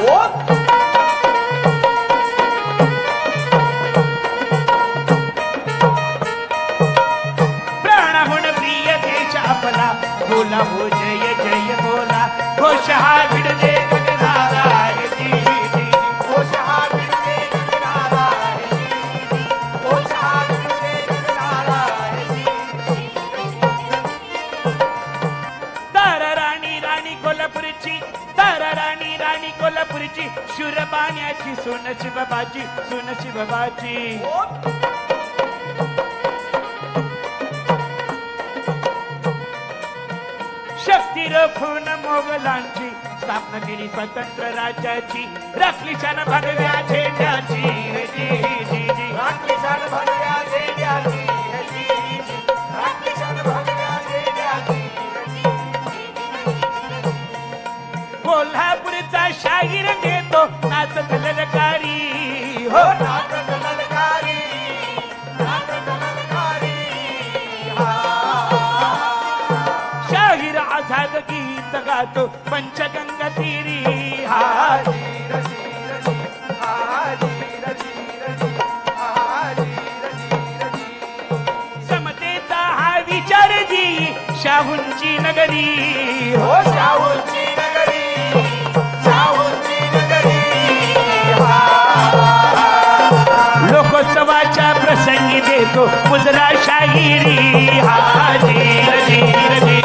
हो? प्रिय देश आपला बोला हो जय जय बोला. हो शहा भिडले कोल्हापुरीची शिरबाण्याची सोन शिवबाची सोन शिवबाची शक्ती रखून मोगलांची स्थापना केली स्वतंत्र राज्याची राखली शान भगव्या झेंड्याची. राखली शान भगव्या नाचत ललकारी. हो नाचत ललकारी. नाचत ललकारी. शाहीर आझाद गीत गातो समतेचा हा विचार जी शाहूंची नगरी. हो शाहूंची जो गुजरा शाहिरी हाजी रजी रजी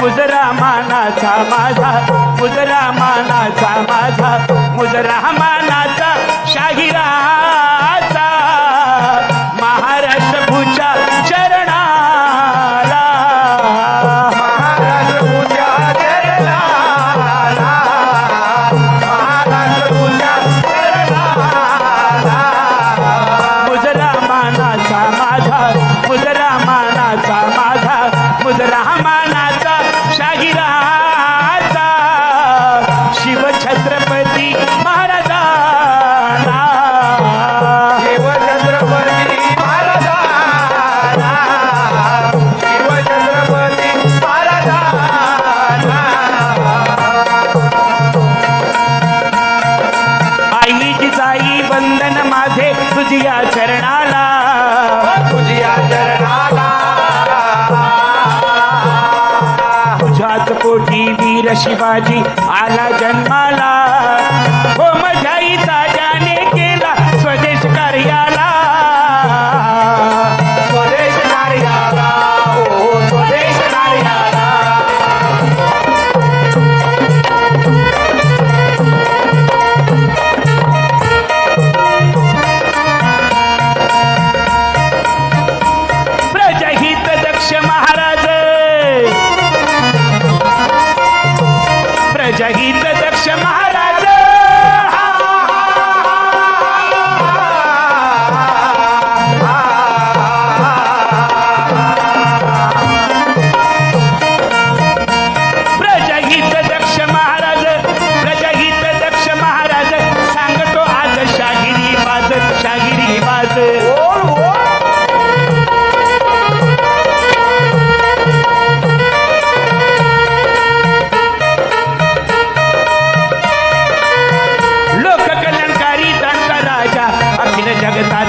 मुजरा मानाचा माझा मुजरा मानाचा माझा मुजरा मानाचा शिवाजी आला जन्माला. हो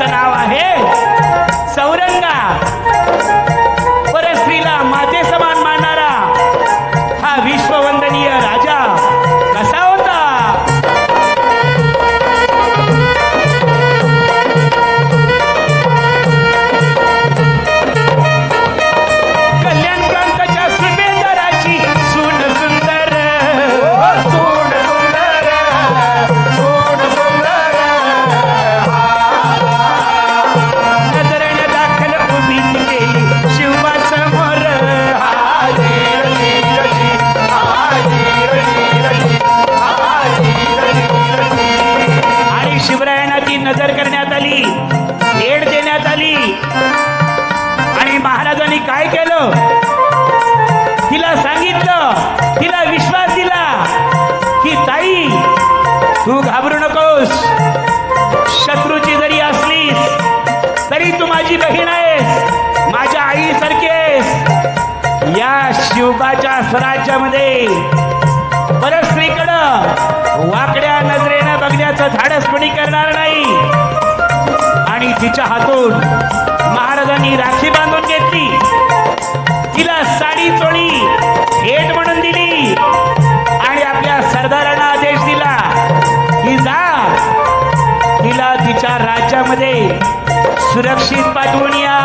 नाव आहे. चौरंगा माझी बहीण आहेस माझ्या आईसारखी आहेस. या शिवबाच्या स्वराज्यामध्ये परस्त्रीकडं वाकड्या नजरेनं बघण्याचं धाडस कोणी करणार नाही. आणि तिच्या हातून महाराजांनी राखी बांधून घेतली. तिला सुरक्षित पाठवून या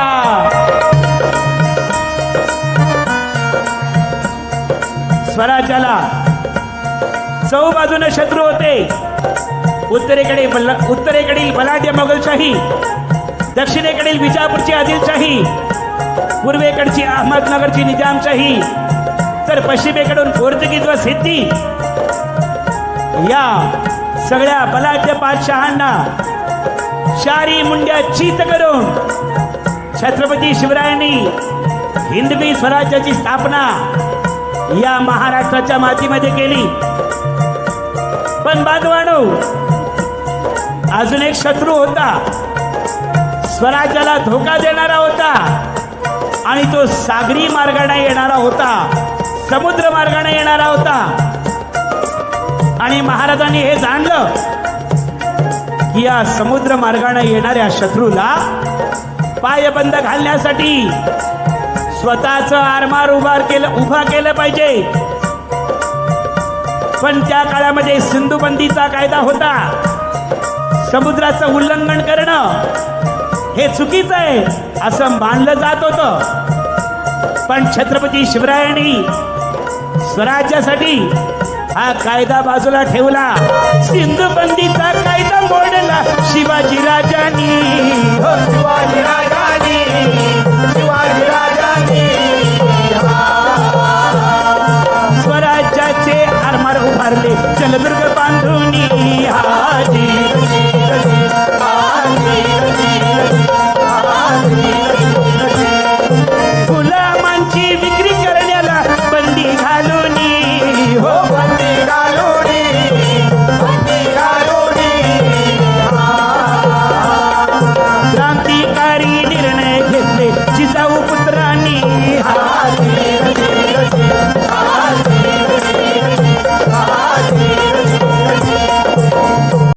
स्वराज्याला चौ बाजूने शत्रू होते. उत्तरेकडे बल उत्तरेकडील बलाढ्य मोगलशाही दक्षिणेकडील विजापूरची आदिलशाही पूर्वेकडची अहमदनगरची निजामशाही तर पश्चिमेकडून पोर्तुगीज व सिद्धी या सगळ्या बलाढ्य बादशहांना चारी मुंड्या चित करून छत्रपती शिवरायांनी हिंदवी स्वराज्याची स्थापना या महाराष्ट्राच्या मातीमध्ये केली. पण बांधवानो अजून एक शत्रू होता. स्वराज्याला धोका देणारा होता आणि तो सागरी मार्गाने येणारा होता समुद्र मार्गाने येणारा होता. आणि महाराजांनी हे जाणलं या समुद्र मार्गाने येणाऱ्या शत्रूला पायबंद घालण्यासाठी स्वतःच आरमार उभार केलं उभा केलं पाहिजे. पण त्या काळामध्ये सिंधुबंदीचा कायदा होता. समुद्राचं उल्लंघन करणं हे चुकीचं आहे असं मानलं जात होतं. पण छत्रपती शिवरायांनी स्वराज्यासाठी हा कायदा बाजूला ठेवला. सिंध बंदीचा कायदा मोडला. शिवाजी राजानी. हो, स्वराज्याचे आरमार उभारले. जलदुर्ग बांधुनी. हाजी. गुलामांची विक्री करण्याला बंदी घालून.